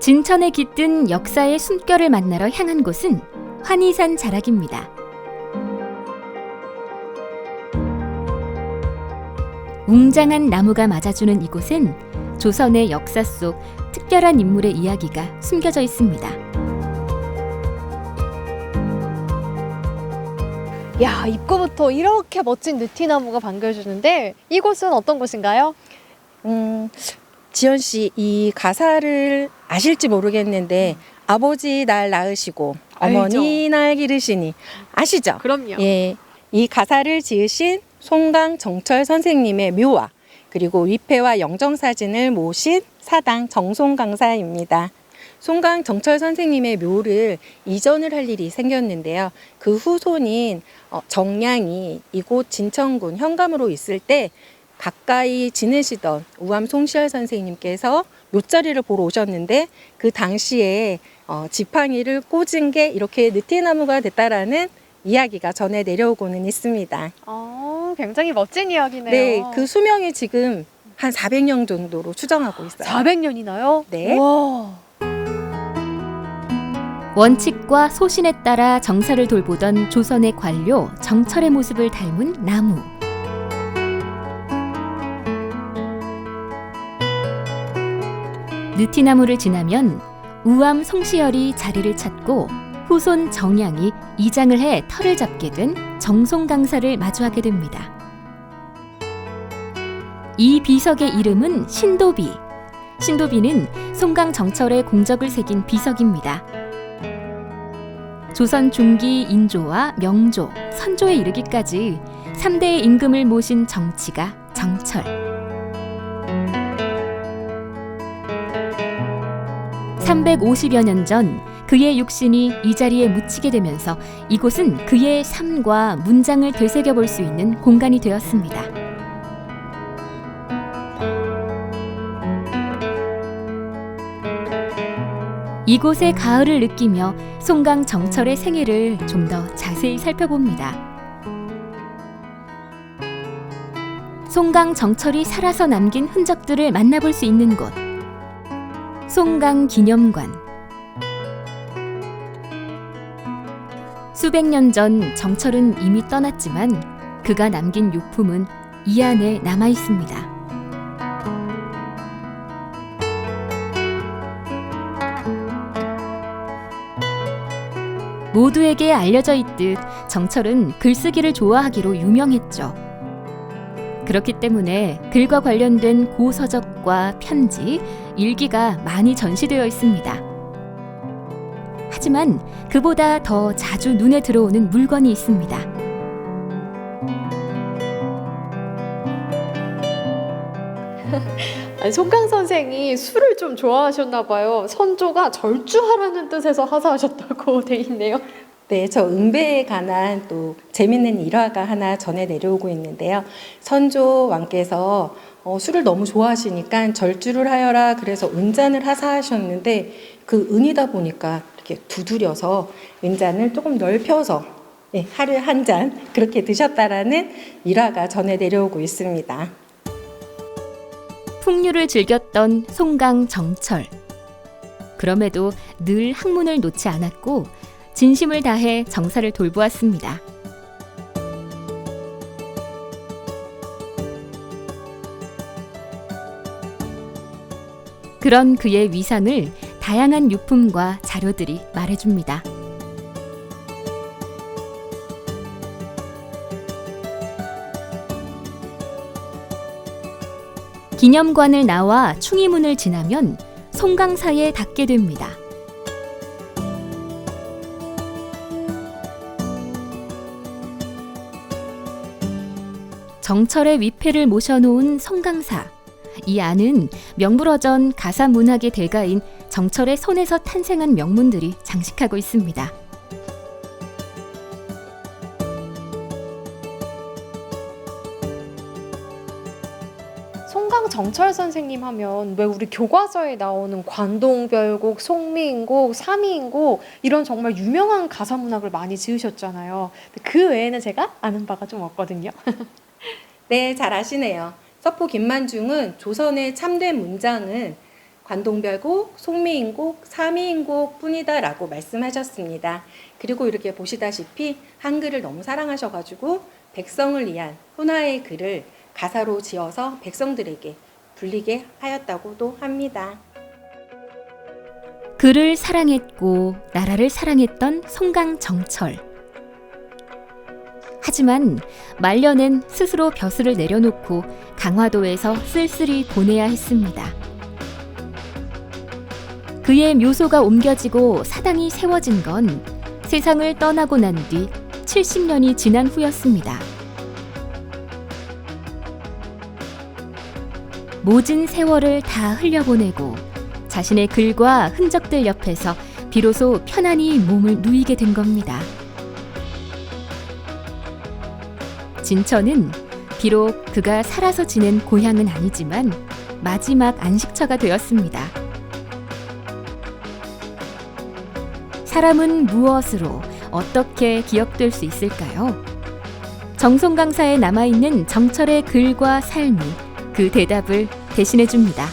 진천에 깃든 역사의 숨결을 만나러 향한 곳은 환희산 자락입니다. 웅장한 나무가 맞아주는 이곳엔 조선의 역사 속 특별한 인물의 이야기가 숨겨져 있습니다. 야, 입구부터 이렇게 멋진 느티나무가 반겨주는데 이곳은 어떤 곳인가요? 음, 지연 씨, 이 가사를 아실지 모르겠는데 아버지 날 낳으시고 어머니 날 기르시니 아시죠? 그럼요. 예, 이 가사를 지으신 송강 정철 선생님의 묘화 그리고 위패와 영정 사진을 모신 사당 정송 강사입니다. 송강 정철 선생님의 묘를 이전을 할 일이 생겼는데요. 그 후손인 어, 정량이 이곳 진천군 현감으로 있을 때 가까이 지내시던 우암 송시열 선생님께서 묘자리를 보러 오셨는데 그 당시에 어, 지팡이를 꽂은 게 이렇게 느티나무가 됐다라는 이야기가 전해 내려오고는 있습니다. 어, 굉장히 멋진 이야기네요. 네, 그 수명이 지금 한 400년 정도로 추정하고 있어요. 400년이나요? 네. 와. 원칙과 소신에 따라 정사를 돌보던 조선의 관료 정철의 모습을 닮은 나무. 느티나무를 지나면 우암 송시열이 자리를 찾고 후손 정양이 이장을 해 털을 잡게 된 정송 강사를 마주하게 됩니다. 이 비석의 이름은 신도비. 신도비는 송강 정철의 공적을 새긴 비석입니다. 조선 중기 인조와 명조, 선조에 이르기까지 3대의 임금을 모신 정치가 정철. 350여 년 전 그의 육신이 이 자리에 묻히게 되면서 이곳은 그의 삶과 문장을 되새겨 볼 수 있는 공간이 되었습니다. 이곳의 가을을 느끼며 송강 정철의 생애를 좀 더 자세히 살펴봅니다. 송강 정철이 살아서 남긴 흔적들을 만나볼 수 있는 곳. 송강 기념관. 수백 년 전 정철은 이미 떠났지만 그가 남긴 유품은 이 안에 남아 있습니다. 모두에게 알려져 있듯 정철은 글쓰기를 좋아하기로 유명했죠. 그렇기 때문에 글과 관련된 고서적과 편지, 일기가 많이 전시되어 있습니다. 하지만 그보다 더 자주 눈에 들어오는 물건이 있습니다. 아니, 송강 선생이 술을 좀 좋아하셨나 봐요. 선조가 절주하라는 뜻에서 하사하셨다고 돼 있네요. 네, 저 응배에 관한 또 재밌는 일화가 하나 전해 내려오고 있는데요. 선조 왕께서 어, 술을 너무 좋아하시니까 절주를 하여라 그래서 은잔을 하사하셨는데 그 은이다 보니까 이렇게 두드려서 은잔을 조금 넓혀서 네, 하루에 한잔 그렇게 드셨다라는 일화가 전해 내려오고 있습니다. 풍류를 즐겼던 송강 정철. 그럼에도 늘 학문을 놓지 않았고 진심을 다해 정사를 돌보았습니다. 그런 그의 위상을 다양한 유품과 자료들이 말해줍니다. 기념관을 나와 충의문을 지나면 송강사에 닿게 됩니다. 정철의 위패를 모셔놓은 송강사. 이 안은 명불허전 가사 문학의 대가인 정철의 손에서 탄생한 명문들이 장식하고 있습니다. 송강 정철 선생님 하면 왜 우리 교과서에 나오는 관동별곡, 송미인곡, 삼이인곡 이런 정말 유명한 가사 문학을 많이 지으셨잖아요. 그 외에는 제가 아는 바가 좀 없거든요. 네, 잘 아시네요. 서포 김만중은 조선의 참된 문장은 관동별곡, 송미인곡, 삼이인곡 뿐이다라고 말씀하셨습니다. 그리고 이렇게 보시다시피 한글을 너무 사랑하셔가지고 백성을 위한 혼화의 글을 가사로 지어서 백성들에게 불리게 하였다고도 합니다. 그를 사랑했고 나라를 사랑했던 송강정철. 하지만 말년엔 스스로 벼슬을 내려놓고 강화도에서 쓸쓸히 보내야 했습니다. 그의 묘소가 옮겨지고 사당이 세워진 건 세상을 떠나고 난 뒤 70년이 지난 후였습니다. 모진 세월을 다 흘려보내고 자신의 글과 흔적들 옆에서 비로소 편안히 몸을 누이게 된 겁니다. 진천은 비록 그가 살아서 지낸 고향은 아니지만 마지막 안식처가 되었습니다. 사람은 무엇으로 어떻게 기억될 수 있을까요? 정송 강사에 남아있는 정철의 글과 삶이 그 대답을 대신해 줍니다.